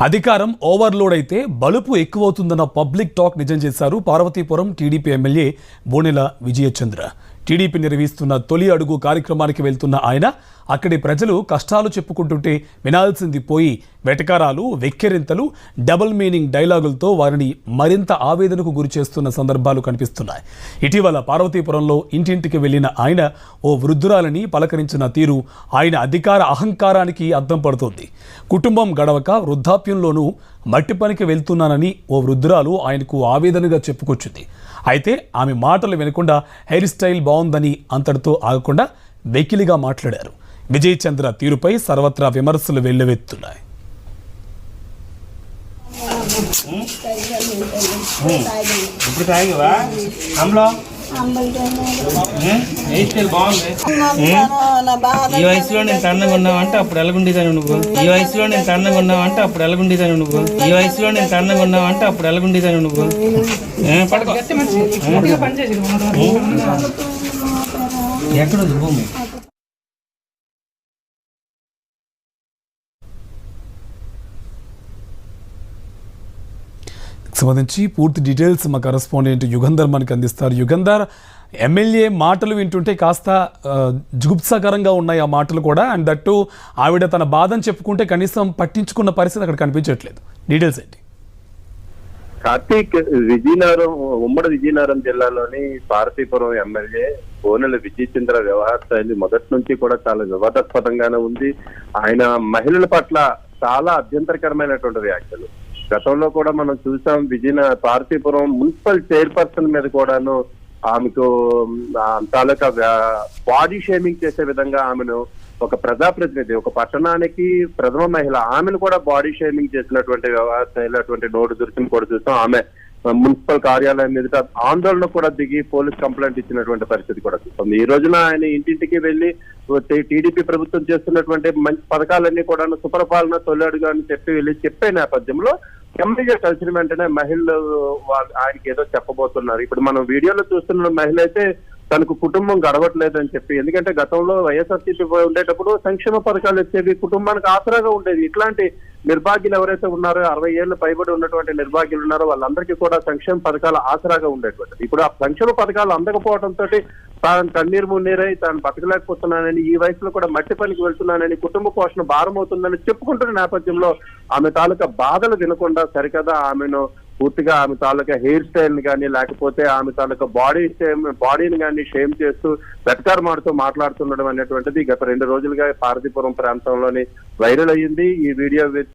అధికారం ఓవర్లోడ్ అయితే బలుపు ఎక్కువవుతుందన్న పబ్లిక్ టాక్ నిజం చేశారు Parvathipuram TDP MLA Bonela Vijayachandra. TDP నిర్వహిస్తున్న తొలి అడుగు కార్యక్రమానికి వెళ్తున్న ఆయన అక్కడి ప్రజలు కష్టాలు చెప్పుకుంటుంటే వినాల్సింది పోయి వెటకారాలు వెక్కెరింతలు డబుల్ మీనింగ్ డైలాగులతో వారిని మరింత ఆవేదనకు గురి చేస్తున్న సందర్భాలు కనిపిస్తున్నాయి. ఇటీవల పార్వతీపురంలో ఇంటింటికి వెళ్ళిన ఆయన ఓ వృద్ధురాలని పలకరించిన తీరు ఆయన అధికార అహంకారానికి అద్దం పడుతోంది. కుటుంబం గడవక వృద్ధాప్యంలోనూ మట్టి పనికి వెళ్తున్నానని ఓ వృద్ధురాలు ఆయనకు ఆవేదనగా చెప్పుకొచ్చింది. అయితే ఆమె మాటలు వినకుండా హెయిర్ స్టైల్ బాగుందని అంతటితో ఆగకుండా వెకిలిగా మాట్లాడారు. విజయ్ చంద్ర తీరుపై సర్వత్రా విమర్శలు వెల్లువెత్తున్నాయి. ఇప్పుడు ఈ వయసులో నేను సన్నగా ఉన్నావంటే అప్పుడు ఎలాగుండేదాన్ని నువ్వు? ఈ వయసులో నేను సన్నగా ఉన్నావంటే అప్పుడు ఎలాగుండేదాన్ని నువ్వు? ఈ వయసులో నేను సన్నగా ఉన్నావంటే అప్పుడు ఎలాగుండేదాన్ని నువ్వు? పడుకో ఎక్కడుంది భూమి సంబంధించి పూర్తి డీటెయిల్స్ మా కరస్పాండెంట్ యుగంధర్ మనకి అందిస్తారు. యుగంధర్ ఎమ్మెల్యే మాటలు వింటుంటే కాస్త జుగుప్సాకరంగా ఉన్నాయి ఆ మాటలు కూడా. అండ్ దట్టు ఆవిడ తన బాధను చెప్పుకుంటే కనీసం పట్టించుకున్న పరిస్థితి అక్కడ కనిపించట్లేదు. డీటెయిల్స్ ఏంటి? కార్తీక్ విజయనగరం ఉమ్మడి విజయనగరం జిల్లాలోని పార్వతీపురం ఎమ్మెల్యే కోనెల విజయచంద్ర వ్యవహార శైలి మొదటి నుంచి కూడా చాలా వివాదాస్పదంగానే ఉంది. ఆయన మహిళల పట్ల చాలా అభ్యంతరకరమైనటువంటి వ్యాఖ్యలు. గతంలో కూడా మనం చూసాం విజయన పార్థిపురం మున్సిపల్ చైర్పర్సన్ మీద కూడాను ఆమెకు ఆ, తాలూకా బాడీ షేమింగ్ చేసే విధంగా ఆమెను ఒక ప్రజాప్రతినిధి ఒక పట్టణానికి ప్రథమ మహిళ ఆమెను కూడా బాడీ షేమింగ్ చేసినటువంటి వ్యవహారటువంటి నోటు దృశ్యం కూడా చూస్తాం ఆమె మున్సిపల్ కార్యాలయం ఎదుట ఆందోళన కూడా దిగి పోలీస్ కంప్లైంట్ ఇచ్చినటువంటి పరిస్థితి కూడా చూస్తుంది ఈ రోజున ఆయన ఇంటింటికి వెళ్ళి టీడీపీ ప్రభుత్వం చేస్తున్నటువంటి మంచి పథకాలన్నీ కూడా సుపరపాలన తొలడుగా అని చెప్పి వెళ్ళి చెప్పే నేపథ్యంలో ఎమ్మెల్యే కలిసిన వెంటనే మహిళలు వాళ్ళు ఆయనకి ఏదో చెప్పబోతున్నారు. ఇప్పుడు మనం వీడియోలో చూస్తున్న మహిళ అయితే తనకు కుటుంబం గడవట్లేదు అని చెప్పి ఎందుకంటే గతంలో వైఎస్ఆర్సీపీ ఉండేటప్పుడు సంక్షేమ పథకాలు వచ్చేవి కుటుంబానికి ఆసరాగా ఉండేది. ఇట్లాంటి నిర్భాగ్యులు ఎవరైతే ఉన్నారో అరవై ఏళ్ళు పైబడి ఉన్నటువంటి నిర్భాగ్యులు ఉన్నారో వాళ్ళందరికీ కూడా సంక్షేమ పథకాలు ఆసరాగా ఉండేటువంటిది. ఇప్పుడు ఆ సంక్షేమ పథకాలు అందకపోవడంతో తాను కన్నీరు మున్నీరై తాను బతకలేకపోతున్నానని ఈ వయసులో కూడా మట్టి పనికి వెళ్తున్నానని కుటుంబ పోషణ భారం అవుతుందని చెప్పుకుంటున్న నేపథ్యంలో ఆమె తాలూకా బాధలు వినకుండా సరికదా ఆమెను పూర్తిగా ఆమె తాలూకా హెయిర్ స్టైల్ని కానీ లేకపోతే ఆమె తాలూకా బాడీ షేమ్ బాడీని కానీ షేమ్ చేస్తూ వెటకారమాడుతూ మాట్లాడుతుండడం అనేటువంటిది గత రెండు రోజులుగా పార్వతీపురం ప్రాంతంలోని వైరల్ అయ్యింది. ఈ వీడియో